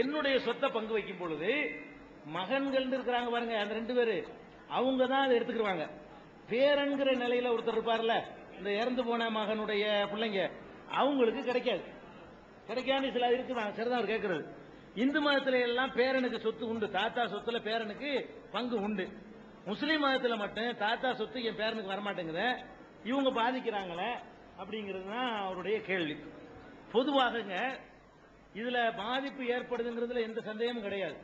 என்னுடைய சொத்தை பங்கு வைக்கும் பொழுது மகன்கள் இருக்கிறாங்க பாருங்க அந்த ரெண்டு பேரு. அவங்க தான் அதை எடுத்துக்கிடுவாங்க பேரன்கிற நிலையில ஒருத்தர் இருப்பார்ல இந்த இறந்து போன மகனுடைய பிள்ளைங்க அவங்களுக்கு கிடைக்காது. கிடைக்காது சில இருக்குறாங்க சரிதான் அவர் கேட்கறது. இந்து மதத்துல எல்லாம் பேரனுக்கு சொத்து உண்டு தாத்தா சொத்துல பேரனுக்கு பங்கு உண்டு. முஸ்லீம் மதத்துல மட்டும் தாத்தா சொத்து என் பேரனுக்கு வரமாட்டேங்குது இவங்க பாதிக்கிறாங்களே அப்படிங்கிறது தான் அவருடைய கேள்வி. பொதுவாகங்க இதுல பாதிப்பு ஏற்படுதுங்கிறதுல எந்த சந்தேகமும் கிடையாது.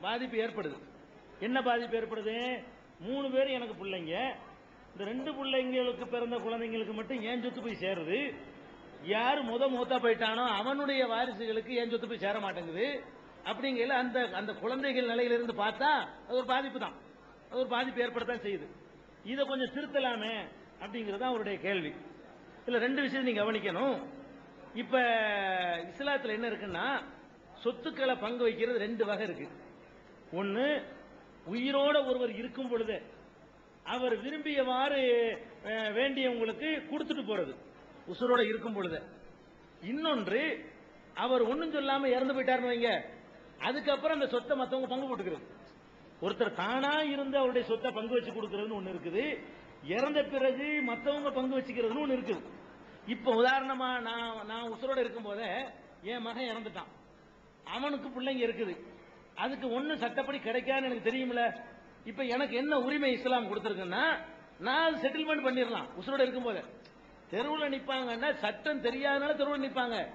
பாதிப்பு ஏற்படுது. என்ன பாதிப்பு ஏற்படுது? மூணு பேர் எனக்கு பிள்ளைங்க. இந்த ரெண்டு பிள்ளைங்களுக்கு பிறந்த குழந்தைங்களுக்கு மட்டும் ஏன் சொத்து போய் சேருது? யார் முத மூத்தா போயிட்டானோ அவனுடைய வாரிசுகளுக்கு ஏன் சொத்து போய் சேர மாட்டேங்குது? அப்படிங்கையில அந்த அந்த குழந்தைகள் நிலையிலிருந்து பார்த்தா அது ஒரு பாதிப்பு தான். அது ஒரு பாதிப்பு ஏற்படத்தான் செய்யுது. இதை கொஞ்சம் திருத்தலாமே அப்படிங்கிறது தான் அவருடைய கேள்வி. இதில் ரெண்டு விஷயம் நீங்கள் கவனிக்கணும். இப்ப இஸ்லாத்துல என்ன இருக்குன்னா சொத்துக்களை பங்கு வைக்கிறது ரெண்டு வகை இருக்கு. ஒன்னு உயிரோட ஒருவர் இருக்கும் பொழுது அவர் விரும்பியவாறு வேண்டியவங்களுக்கு கொடுத்துட்டு போறது உசுரோட இருக்கும் பொழுது. இன்னொன்று அவர் ஒன்றும் சொல்லாம இறந்து போயிட்டாருன்னு வைங்க அதுக்கப்புறம் அந்த சொத்தை மத்தவங்க பங்கு போட்டுக்கிறது. ஒருத்தர் தானா இருந்து அவருடைய சொத்தை பங்கு வச்சு கொடுக்கறதுன்னு ஒன்று இருக்குது இறந்த பிறகு மத்தவங்க பங்கு வச்சுக்கிறதுன்னு ஒன்று இருக்குது. இப்ப உதாரணமா நான் நான் உசுரோட இருக்கும் போதே என் மகன் இறந்துட்டான். அவனுக்கு பிள்ளைங்க இருக்குது. அதுக்கு ஒன்னும் சட்டப்படி கிடைக்காதுன்னு எனக்கு தெரியுமில்ல இப்ப எனக்கு என்ன உரிமை இஸ்லாம் கொடுத்துருக்குன்னா நான் செட்டில்மெண்ட் பண்ணிடலாம் உசுரோட இருக்கும் போது தெருவில் நிற்பாங்கன்னா சட்டம் தெரியாதனால தெருவில் நிற்பாங்க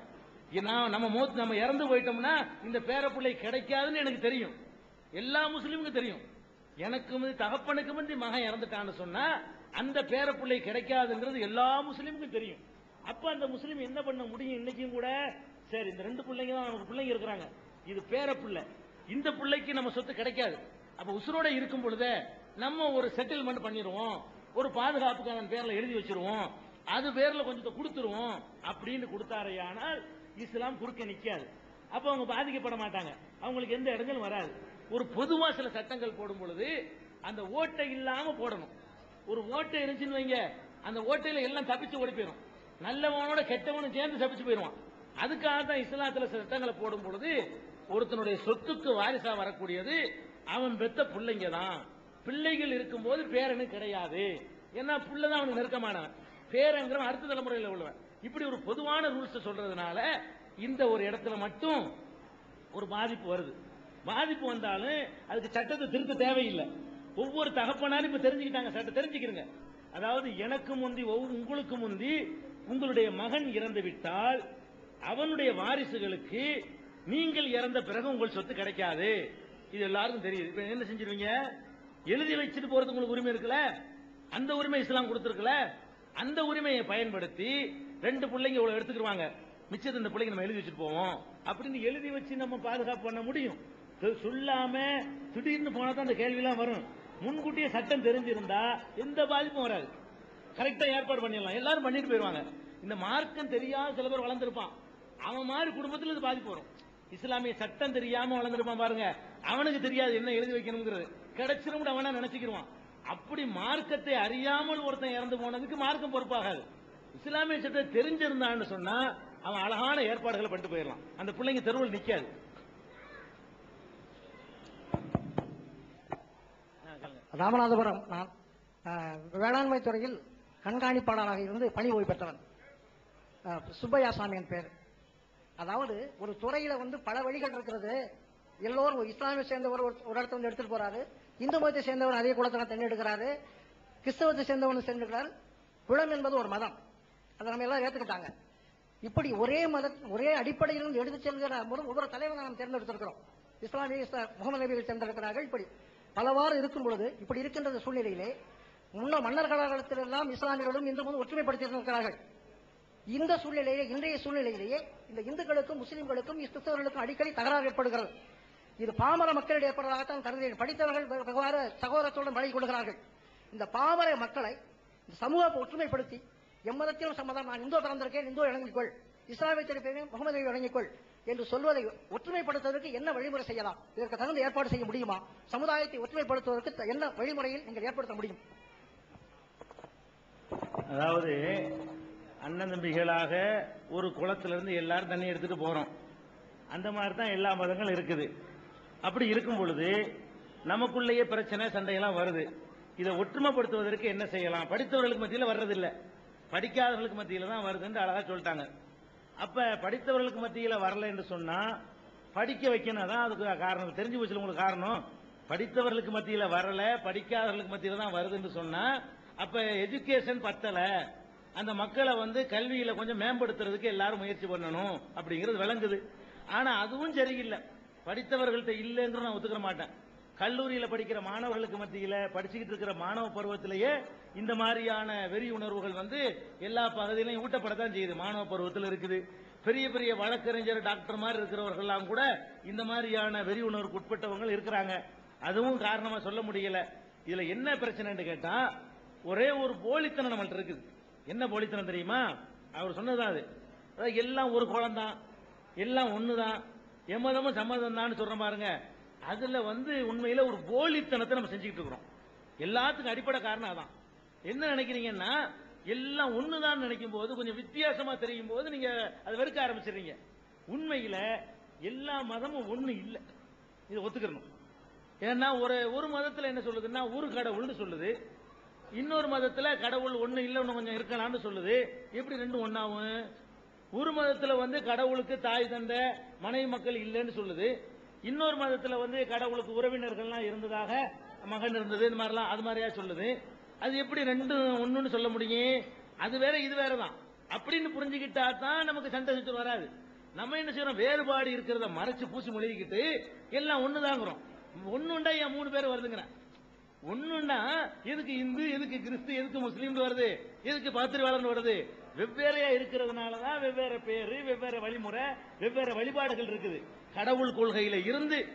நான் நம்ம மூத்து நம்ம இறந்து போயிட்டோம்னா இந்த பேரப்பிள்ளை கிடைக்காதுன்னு எனக்கு தெரியும். எல்லா முஸ்லீமுக்கும் தெரியும். எனக்கு வந்து தகப்பனுக்கு வந்து மகன் இறந்துட்டான்னு சொன்னா அந்த பேரப்பிள்ளை கிடைக்காதுங்கிறது எல்லா முஸ்லீமுக்கும் தெரியும். அப்ப அந்த முஸ்லீம் என்ன பண்ண முடியும் இன்னைக்கும் கூட? சரி இந்த ரெண்டு பிள்ளைங்க தான் நமக்கு பிள்ளைங்க இருக்கிறாங்க. இது பேரப்பிள்ளை இந்த பிள்ளைக்கு நம்ம சொத்து கிடைக்காது. அப்ப உசுரோட இருக்கும் பொழுது நம்ம ஒரு செட்டில்மெண்ட் பண்ணிடுவோம். ஒரு பாதுகாப்புக்கான பேர்ல எழுதி வச்சிருவோம். அது பேர்ல கொஞ்சத்தை கொடுத்துருவோம். அப்படின்னு கொடுத்தாரையானால் இஸ்லாம் குறுக்க நிக்காது. அப்ப அவங்க பாதிக்கப்பட மாட்டாங்க. அவங்களுக்கு எந்த இடங்களும் வராது. ஒரு பொதுவா சில சட்டங்கள் போடும் பொழுது அந்த ஓட்டை இல்லாம போடணும். ஒரு ஓட்டை இருந்துச்சுன்னு வைங்க அந்த ஓட்டையில எல்லாம் தப்பிச்சு ஓடி போயிடும் நல்லவனோட கெட்டவனும் சேர்ந்து சபிச்சு போயிடுவான். அதுக்காக தான் இஸ்லாத்துல சில சட்டங்களை போடும் பொழுது ஒருத்தனுடைய சொத்துக்கு வாரிசா வரக்கூடியது அவன் பெத்த பிள்ளைங்க தான். பிள்ளைகள் இருக்கும்போது பேரனு கிடையாது. ஏன்னா பிள்ளைதான் அவனுக்கு நெருக்கமானவன். பேரங்கிறவன் அடுத்த தலைமுறையில் உள்ளவன். இப்படி ஒரு பொதுவான ரூல்ஸ் சொல்றதுனால இந்த ஒரு இடத்துல மட்டும் ஒரு பாதிப்பு வருது. பாதிப்பு வந்தாலும் அதுக்கு சட்டத்தை திருத்த தேவையில்லை. ஒவ்வொரு தகப்பனாலும் இப்ப தெரிஞ்சுக்கிட்டாங்க. சட்டம் தெரிஞ்சுக்கிறங்க அதாவது எனக்கு முந்தி ஒவ்வொரு உங்களுக்கு முந்தி உங்களுடைய மகன் இறந்து விட்டால் அவனுடைய வாரிசுகளுக்கு நீங்கள் இறந்த பிறகு உங்கள் சொத்து கிடைக்காது. இது எல்லாருக்கும் தெரியுது. இப்ப என்ன செஞ்சிருவீங்க? எழுதி வச்சுட்டு போறதுக்கு உங்களுக்கு உரிமை இருக்குல்ல? அந்த உரிமை இஸ்லாம் கொடுத்துருக்குல அந்த உரிமையை பயன்படுத்தி ரெண்டு பிள்ளைங்க இவ்வளவு எடுத்துக்கிடுவாங்க மிச்சத்தை இந்த பிள்ளைங்க நம்ம எழுதி வச்சுட்டு போவோம். அப்படின்னு எழுதி வச்சு நம்ம பாதுகாப்பு பண்ண முடியும். சொல்லாம திடீர்னு போனா தான் அந்த கேள்வியெல்லாம் வரும். முன்கூட்டியே சட்டம் தெரிஞ்சிருந்தா எந்த பாதிப்பும் வராது. கரெக்டா ஏற்பாடு பண்ணிடலாம். எல்லாரும் பண்ணிட்டு போயிருவாங்க. இந்த மார்க்கம் தெரியாத சில பேர் வளர்ந்துருப்பான். அவன் மாதிரி குடும்பத்தில் இது பாதிப்பு வரும். இஸ்லாமிய சட்டம் தெரியாம வளர்ந்துருப்பான் பாருங்க. அவனுக்கு தெரியாது என்ன எழுதி வைக்கணுங்கிறது. கிடைச்சிரும் அவனா நினைச்சுக்கிடுவான் அப்படி மார்க்கத்தை அறியாமல் ஒருத்தன் இறந்து போனதுக்கு மார்க்கம் பொறுப்பாகாது. இஸ்லாமிய சட்டம் தெரிஞ்சிருந்தான்னு சொன்னா அவன் அழகான ஏற்பாடுகளை பண்ணிட்டு போயிடலாம். அந்த பிள்ளைங்க தெருவில் நிக்காது. ராமநாதபுரம் நான் வேளாண்மை துறையில் கண்காணிப்பாளராக இருந்து பணி ஓய்வு பெற்றவன். சுப்பையா சாமி என் பேர். அதாவது ஒரு துறையில வந்து பல வழிகள் இருக்கிறது. எல்லோரும் இஸ்லாமிய சேர்ந்தவர் ஒரு ஒரு இடத்துல வந்து எடுத்துட்டு போறாரு. இந்து மதத்தை சேர்ந்தவன் அதே குலத்தில் தேர்ந்தெடுக்கிறாரு. எடுக்கிறாரு கிறிஸ்தவத்தை சேர்ந்தவன் சேர்ந்துக்கிறார் குலம் என்பது ஒரு மதம். அதை நம்ம எல்லாம் ஏற்றுக்கிட்டாங்க இப்படி ஒரே மத ஒரே அடிப்படையிலிருந்து எடுத்து செல்கிற முறை ஒவ்வொரு தலைவரை நாம் தேர்ந்தெடுத்திருக்கிறோம். இஸ்லாமிய முகமது நபிகள் தேர்ந்தெடுக்கிறார்கள். இப்படி பலவாறு இருக்கும் பொழுது இப்படி இருக்கின்ற சூழ்நிலையிலே முன்ன மன்னர் காலத்திலெல்லாம் இஸ்லாமியர்களும் இந்து மதம் ஒற்றுமைப்படுத்தியிருக்கிறார்கள் இந்த சூழ்நிலையிலே இன்றைய சூழ்நிலையிலேயே இந்த இந்துக்களுக்கும் முஸ்லிம்களுக்கும் கிறிஸ்தவர்களுக்கும் அடிக்கடி தகராறு ஏற்படுகிறது. இது பாமர மக்களிடையே ஏற்படுவதாகத்தான் கருதுகிறேன். படித்தவர்கள் வெ- சகோதரத்துடன் வழங்கி கொள்கிறார்கள். இந்த பாமர மக்களை இந்த சமூக ஒற்றுமைப்படுத்தி எம்மதத்திலும் சம்மதம் நான் இந்தோ பிறந்திருக்கேன் இந்தோ இணங்கிக்கொள் இஸ்லாமிய திருப்பியும் முகமது வழங்கிக்கொள் என்று சொல்வதை ஒற்றுமைப்படுத்துவதற்கு என்ன வழிமுறை செய்யலாம்? இதற்கு தகுந்த ஏற்பாடு செய்ய முடியுமா? சமுதாயத்தை ஒற்றுமைப்படுத்துவதற்கு என்ன வழிமுறையில் நீங்கள் ஏற்படுத்த முடியும்? அதாவது அண்ணன் தம்பிகளாக ஒரு குளத்திலிருந்து எல்லாரும் தண்ணி எடுத்துட்டு போறோம். அந்த மாதிரி தான் எல்லா மதங்களும் இருக்குது. அப்படி இருக்கும் பொழுது நமக்குள்ளேயே பிரச்சனை சண்டையெல்லாம் வருது. இதை ஒற்றுமைப்படுத்துவதற்கு என்ன செய்யலாம்? படித்தவர்களுக்கு மத்தியில் வர்றதில்லை. படிக்காதவர்களுக்கு மத்தியில் தான் வருதுன்னு அழகாக சொல்லிட்டாங்க. அப்போ படித்தவர்களுக்கு மத்தியில் வரல என்று சொன்னால் படிக்க வைக்கணும். அதான் அதுக்கு காரணம். தெரிஞ்சு போச்சு உங்களுக்கு காரணம்? படித்தவர்களுக்கு மத்தியில் வரல படிக்காதவர்களுக்கு மத்தியில் தான் வருதுன்னு சொன்னால் அப்போ எஜுகேஷன் பத்தலை. அந்த மக்களை வந்து கல்வியில கொஞ்சம் மேம்படுத்துறதுக்கு எல்லாரும் முயற்சி பண்ணணும் அப்படிங்கிறது விளங்குது. ஆனா அதுவும் சரியில்லை. படித்தவர்கள்ட்ட இல்லைங்கிற நான் ஒத்துக்கிற மாட்டேன். கல்லூரியில படிக்கிற மாணவர்களுக்கு மத்தியில படிச்சுக்கிட்டு இருக்கிற மாணவ பருவத்திலேயே இந்த மாதிரியான வெறி உணர்வுகள் வந்து எல்லா பகுதியிலையும் ஊட்டப்படத்தான் செய்யுது. மாணவ பருவத்தில் இருக்குது. பெரிய பெரிய வழக்கறிஞர் டாக்டர் மாதிரி இருக்கிறவர்கள்லாம் கூட இந்த மாதிரியான வெறி உணர்வுக்கு உட்பட்டவங்க இருக்கிறாங்க. அதுவும் காரணமா சொல்ல முடியல. இதுல என்ன பிரச்சனைன்னு கேட்டா ஒரே ஒரு போலித்தனம் நம்மள்ட்ட இருக்குது. என்ன போலித்தனம் தெரியுமா? அவர் சொன்னதான் அது. அதாவது எல்லாம் ஒரு குளம் தான் எல்லாம் ஒண்ணுதான் எம்மதமும் சம்மதம் தான் சொல்ற பாருங்க. அதுல வந்து உண்மையில ஒரு போலித்தனத்தை நம்ம செஞ்சுக்கிட்டு இருக்கிறோம். எல்லாத்துக்கும் அடிப்படை காரணம் அதான். என்ன நினைக்கிறீங்கன்னா எல்லாம் ஒண்ணுதான் நினைக்கும் போது கொஞ்சம் வித்தியாசமா தெரியும் போது நீங்க அதை வெறுக்க ஆரம்பிச்சிடுறீங்க. உண்மையில எல்லா மதமும் ஒண்ணு இல்லை. இதை ஒத்துக்கணும். ஏன்னா ஒரு ஒரு மதத்துல என்ன சொல்லுதுன்னா ஒரு கடவுள்னு சொல்லுது. இன்னொரு மதத்துல கடவுள் ஒண்ணு இல்லை இன்னும் கொஞ்சம் இருக்கலாம்னு சொல்லுது. எப்படி ரெண்டும் ஒண்ணாவும்? ஒரு மதத்துல வந்து கடவுளுக்கு தாய் தந்த மனைவி மக்கள் இல்லைன்னு சொல்லுது. இன்னொரு மதத்துல வந்து கடவுளுக்கு உறவினர்கள்லாம் இருந்ததாக மகன் இருந்தது இந்த மாதிரிலாம் அது மாதிரியா சொல்லுது. அது எப்படி ரெண்டும் ஒன்றுன்னு சொல்ல முடியும்? அது வேற இது வேற தான் அப்படின்னு புரிஞ்சுக்கிட்டா தான் நமக்கு சண்டை சுற்று வராது. நம்ம என்ன செய்யறோம்? வேறுபாடு இருக்கிறத மறைச்சு பூசி மொழிகிட்டு எல்லாம் ஒண்ணுதாங்கிறோம். ஒண்ணுண்டா என் மூணு பேர் வருதுங்கிறேன். ஒண்ணுன்னா எதுக்கு இந்து எதுக்கு கிறிஸ்து எதுக்கு முஸ்லீம் வருது? எதுக்கு பாத்திரிவாளன் வருது? வெவ்வேறையா இருக்கிறதுனால தான் வெவ்வேறு பேரு வெவ்வேறு வழிமுறை வெவ்வேறு வழிபாடுகள் இருக்குது. கடவுள் கொள்கையில இருந்து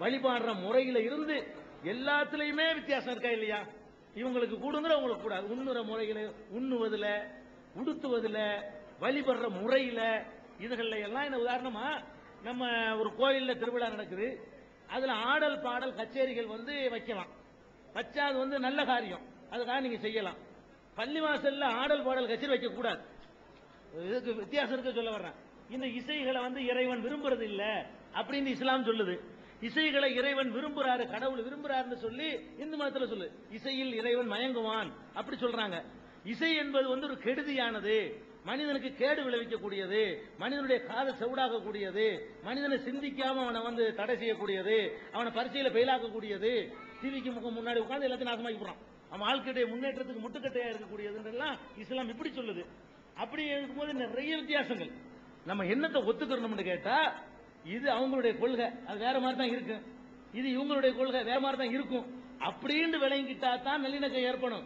வழிபாடுற முறையில இருந்து எல்லாத்துலயுமே வித்தியாசம் இருக்கா இல்லையா? இவங்களுக்கு கூடுங்கிற உங்களுக்கு கூடாது. உண்ணுற முறையில உண்ணுவதுல உடுத்துவதுல வழிபடுற முறையில இதுகள்ல எல்லாம் என்ன உதாரணமா நம்ம ஒரு கோயில்ல திருவிழா நடக்குது. அதுல ஆடல் பாடல் கச்சேரிகள் வந்து வைக்கலாம். வச்சா அது வந்து நல்ல காரியம். அதுக்காக நீங்க செய்யலாம். பள்ளிவாசல்ல ஆடல் பாடல் கச்சேரி வைக்க கூடாது. இதுக்கு வித்தியாசம் இருக்க சொல்ல வர்றேன். இந்த இசைகளை வந்து இறைவன் விரும்புறது இல்ல அப்படின்னு இஸ்லாம் சொல்லுது. இசைகளை இறைவன் விரும்புறாரு கடவுள் விரும்புறாருன்னு சொல்லி இந்து மதத்துல சொல்லு. இசையில் இறைவன் மயங்குவான். அப்படி சொல்றாங்க. இசை என்பது வந்து ஒரு கெடுதியானது. மனிதனுக்கு கேடு விளைவிக்கக்கூடியது. மனிதனுடைய காதை செவிடாக்கக்கூடியது மனிதனை சிந்திக்காம அவனை வந்து தடை செய்யக்கூடியது. அவனை பரிசையில ஃபெயிலாக்கக்கூடியது டிவிக்கு முகம் முன்னாடி உட்காந்து எல்லாத்தையும் நாசமாக்கி போறான் நம்ம வாழ்க்கையுடைய முன்னேற்றத்துக்கு முட்டுக்கட்டையா இருக்கக்கூடியதுன்றெல்லாம் இஸ்லாம் இப்படி சொல்லுது. அப்படி இருக்கும்போது நிறைய வித்தியாசங்கள். நம்ம என்னத்தை ஒத்துக்கிறோம்னு கேட்டா இது அவங்களுடைய கொள்கை. அது வேற மாதிரி தான் இருக்கு. இது இவங்களுடைய கொள்கை வேற மாதிரி தான் இருக்கும். அப்படின்னு விளங்கிட்டா தான் நல்லிணக்கம் ஏற்படும்.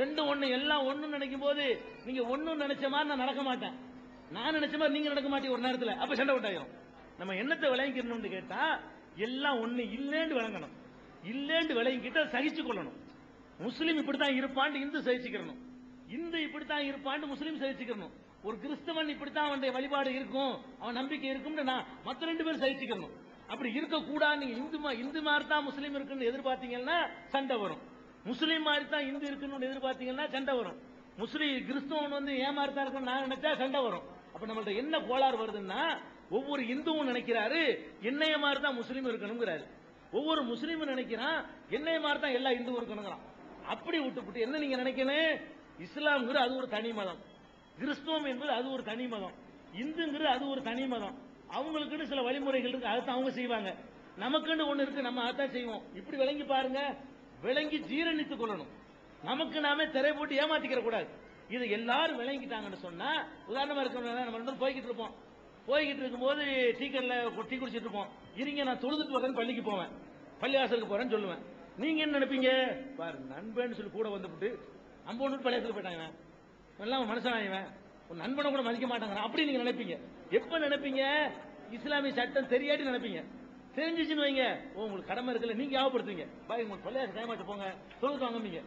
ரெண்டும் ஒண்ணு எல்லாம் ஒண்ணு நினைக்கும் போது நீங்க ஒண்ணு நினைச்ச மாதிரி நான் நடக்க மாட்டேன். நான் நினைச்ச மாதிரி நீங்க நடக்க மாட்டீங்க ஒரு நேரத்துல. அப்ப சண்டை உண்டாயிரும். நம்ம என்னத்தை விளங்கிக்கணும்னு கேட்டா எல்லாம் ஒண்ணு இல்லைன்னு விளங்கணும். இல்லேன்னு விளையங்கிட்ட சகிச்சு கொள்ளணும். முஸ்லீம் இப்படித்தான் இருப்பான்னு இந்து சகிச்சுக்கிறணும். இந்து இப்படித்தான் இருப்பான்னு முஸ்லீம் சகிச்சுக்கிறணும். ஒரு கிறிஸ்தவன் இப்படித்தான் அவனுடைய வழிபாடு இருக்கும் அவன் நம்பிக்கை இருக்கும்னு நான் மற்ற ரெண்டு பேரும் சகிச்சுக்கணும் அப்படி இருக்கக்கூடாது நீங்க இந்து மா- இந்து மாதிரி தான் முஸ்லீம் இருக்குன்னு எதிர்பார்த்தீங்கன்னா சண்டை வரும். முஸ்லீம் மாதிரி தான் இந்து இருக்குன்னு எதிர்பார்த்தீங்கன்னா சண்டை வரும். முஸ்லீம் கிறிஸ்தவன் வந்து ஏமாறுதான் மாதிரி நான் நினைச்சா சண்டை வரும். அப்ப நம்மள்ட்ட என்ன கோளாறு வருதுன்னா ஒவ்வொரு இந்துவும் நினைக்கிறாரு என்னைய மாதிரி தான் முஸ்லீம் இருக்கணுங்கிறாரு. ஒவ்வொரு முஸ்லீமும் நினைக்கிறான் என்னை மாதிரி தான் எல்லா இந்துவும் இருக்கணுங்கிறான் அப்படி விட்டுப்புட்டு என்ன நீங்க நினைக்கணும்? இஸ்லாம்ங்கிறது அது ஒரு தனி மதம். கிறிஸ்துவம் என்பது அது ஒரு தனி மதம். இந்துங்கிறது அது ஒரு தனி மதம். அவங்களுக்குன்னு சில வழிமுறைகள் இருக்கு அதை அவங்க செய்வாங்க. நமக்குன்னு ஒண்ணு இருக்கு நம்ம அதான் செய்வோம். இப்படி விளங்கி பாருங்க விளங்கி ஜீரணித்துக் கொள்ளணும். நமக்கு நாமே திரை போட்டு ஏமாத்திக்கிற கூடாது. இது எல்லாரும் விளங்கிட்டாங்கன்னு சொன்னா உதாரணமா இருக்கணும் நம்ம ரெண்டு போய்கிட்டு இருப்போம். போய்கிட்டு இருக்கும்போது டீக்கர்ல டீ குடிச்சிட்டு இருப்போம். இருங்க நான் தொழுதுட்டு வரேன் பள்ளிக்கு போவேன். பள்ளியாசலுக்கு போறேன்னு சொல்லுவேன். நீங்க என்ன நினைப்பீங்க? பாரு நண்பன்னு சொல்லி கூட வந்துவிட்டு அம்போன்னு பள்ளியாசலுக்கு போயிட்டாங்க எல்லாம் மனுஷனா இவன். ஒரு நண்பனை கூட மதிக்க மாட்டாங்க அப்படி நீங்க நினைப்பீங்க. எப்ப நினைப்பீங்க? இஸ்லாமிய சட்டம் தெரியாட்டி நினைப்பீங்க. தெரிஞ்சிச்சுன்னு வைங்க. ஓ உங்களுக்கு கடமை இருக்குல்ல நீங்க ஞாபகப்படுத்துவீங்க. பாய் உங்களுக்கு பள்ளியாசல் டைம் போங்க. தொழுது வாங்குவீங்க